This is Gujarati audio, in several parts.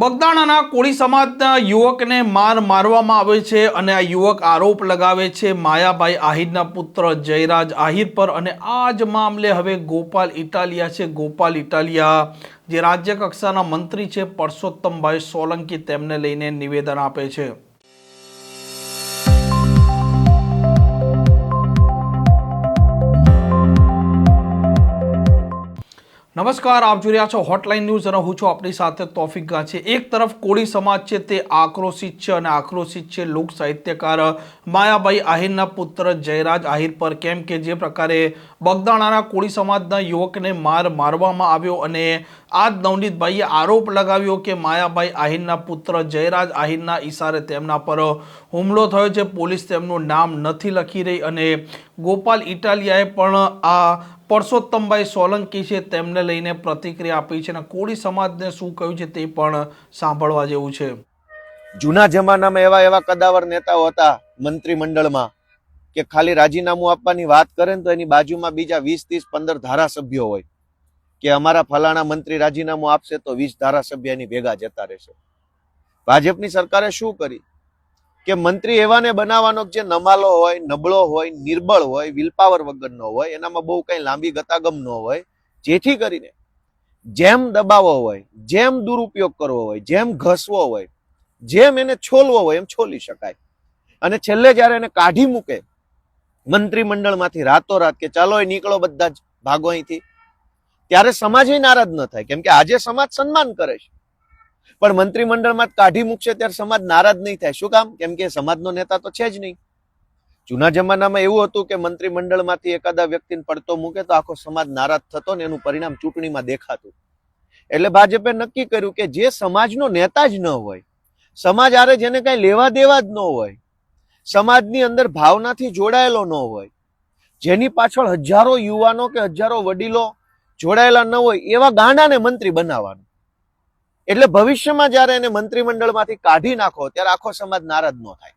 બગદાણાના કોળી સમાજના યુવકને માર મારવામાં આવે છે અને આ યુવક આરોપ લગાવે છે, માયાભાઈ આહિરના પુત્ર જયરાજ આહિર પર અને આ જ મામલે હવે ગોપાલ ઇટાલિયા છે. ગોપાલ ઇટાલિયા, જે રાજ્ય કક્ષાના મંત્રી છે, પરસોત્તમભાઈ સોલંકી, તેમને લઈને નિવેદન આપે છે. નમસ્કાર, આપ જોઈ રહ્યા છો હોટલાઇન ન્યૂઝ અને હું છું આપણી સાથે તોફિક ગાંચી. એક તરફ કોળી સમાજ છે તે આક્રોશિત છે અને આક્રોશિત છે લોક સાહિત્યકાર માયાભાઈ આહિરના પુત્ર જયરાજ આહિર પર, કેમ કે જે પ્રકારે બગદાણાના કોળી સમાજના યુવકને માર મારવામાં આવ્યો અને આ જ નવનીતભાઈએ આરોપ લગાવ્યો કે માયાભાઈ આહિરના પુત્ર જયરાજ આહિરના ઈશારે તેમના પર હુમલો થયો છે. પોલીસ તેમનું નામ નથી લખી રહી અને ગોપાલ ઇટાલિયાએ પણ આ પરસોત્તમભાઈ સોલંકી છે તેમને લઈને પ્રતિક્રિયા આપી છે અને કોળી સમાજને શું કહ્યું છે તે પણ સાંભળવા જેવું છે. જૂના જમાનામાં એવા એવા કદાવર નેતાઓ હતા મંત્રીમંડળમાં કે ખાલી રાજીનામું આપવાની વાત કરે ને તો એની બાજુમાં બીજા વીસ, ત્રીસ, પંદર ધારાસભ્યો હોય. કે અમારા ફલાણા મંત્રી રાજીનામું આપશે તો વીસ ધારાસભ્ય એની ભેગા જતા રહેશે. ભાજપની સરકારે શું કરી? કે મંત્રી એવાને બનાવવાનો જે નમાલો હોય, નબળો હોય, નિર્બળ હોય વિલપાવર વગરનો હોય, એનામાં બહુ કઈ લાંબી ગતાગમ ન હોય, જેથી કરીને જેમ દબાવો હોય, જેમ દુરુપયોગ કરવો હોય, જેમ ઘસવો હોય, જેમ એને છોલવો હોય, એમ છોલી શકાય. અને છેલ્લે જ્યારે એને કાઢી મૂકે, મંત્રીમંડળમાંથી રાતોરાત કે ચાલો એ નીકળો બધા જ ભાગો અહીંથી ત્યારે સમાજ નારાજ ન થાય. કેમ કે આજે સમાજ સન્માન કરે છે. પણ મંત્રીમંડળમાં કાઢી મૂકશે ત્યારે સમાજ નારાજ નહીં થાય. શું કામ? કેમ કે સમાજનો નેતા તો છે જ નહીં. જૂના જમાનામાં એવું હતું કે મંત્રીમંડળમાંથી એકાદા વ્યક્તિને પડતો મૂકે તો આખો સમાજ નારાજ થતો ને એનું પરિણામ ચૂંટણીમાં દેખાતું. એટલે ભાજપે નક્કી કર્યું કે જે સમાજનો નેતા જ ન હોય, સમાજ આરે જેને કઈ લેવા દેવા જ ન હોય, સમાજની અંદર ભાવનાથી જોડાયેલો ન હોય, જેની પાછળ હજારો યુવાનો કે હજારો વડીલો જોડાયેલા ન હોય એવા ગાંડાને મંત્રી બનાવવાનું. એટલે ભવિષ્યમાં જ્યારે એને મંત્રીમંડળમાંથી કાઢી નાખો, ત્યારે આખો સમાજ નારાજ ન થાય.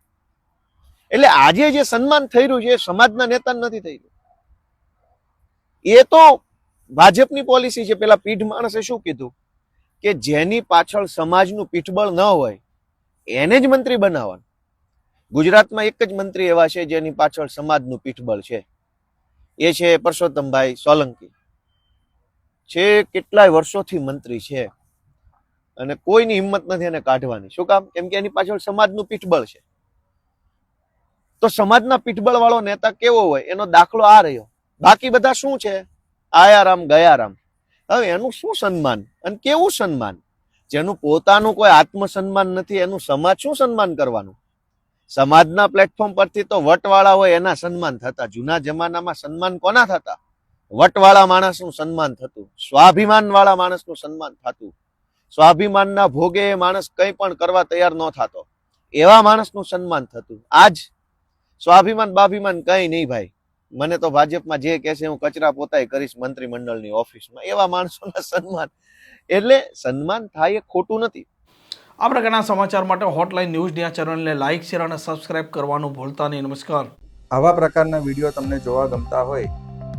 એટલે આજે જે સન્માન થઈ રહ્યું છે, એ સમાજના નેતા નથી થઈ રહ્યું. એ તો ભાજપની પોલિસી છે. પેલા પીઢ માણસે શું કીધું? કે જેની પાછળ સમાજનું પીઠબળ ન હોય, એને જ મંત્રી બનાવવાનું. ગુજરાતમાં એક જ મંત્રી એવા છે જેની પાછળ સમાજનું પીઠબળ છે. એ છે પરસોત્તમભાઈ સોલંકી. છે કેટલાય વર્ષોથી મંત્રી છે અને કોઈની હિંમત નથી એને કાઢવાની. શું કામ? કેમ કે એની પાછળ સમાજનું પીઠબળ છે. તો સમાજના પીઠબળ વાળો નેતા કેવો હોય? એનો દાખલો આ રહ્યો. બાકી બધા શું છે? આયા રામ ગયા રામ હવે એનું શું સન્માન? અને કેવું સન્માન? જેનું પોતાનું કોઈ આત્મસન્માન નથી, એનું સમાજ શું સન્માન કરવાનું? સમાજના પ્લેટફોર્મ પરથી તો વટવાળા હોય એના સન્માન થતા. જૂના જમાનામાં સન્માન કોના થતા? વટવાળા માણસનું સન્માન થતું સ્વાભિમાનવાળા માણસનું સન્માન થતું. સ્વાભિમાનના ભોગે એ માણસ કંઈ પણ કરવા તૈયાર ન થતો. એવા માણસનું સન્માન થતું. આજ સ્વાભિમાન બાભિમાન કંઈ નહીં ભાઈ. મને તો ભાજપમાં જે કહેશે હું કચરા પોતાય કરીશ મંત્રીમંડળની ઓફિસમાં. એવા માણસોના સન્માન. એટલે સન્માન થાય એ ખોટું નથી. આ પ્રકારના સમાચાર માટે હોટલાઇન ન્યૂઝની આ ચેનલને લાઇક શેર અને સબસ્ક્રાઇબ કરવાનું ભૂલતા નહીં. નમસ્કાર. આવા પ્રકારના વીડિયો તમને જોવા ગમતા હોય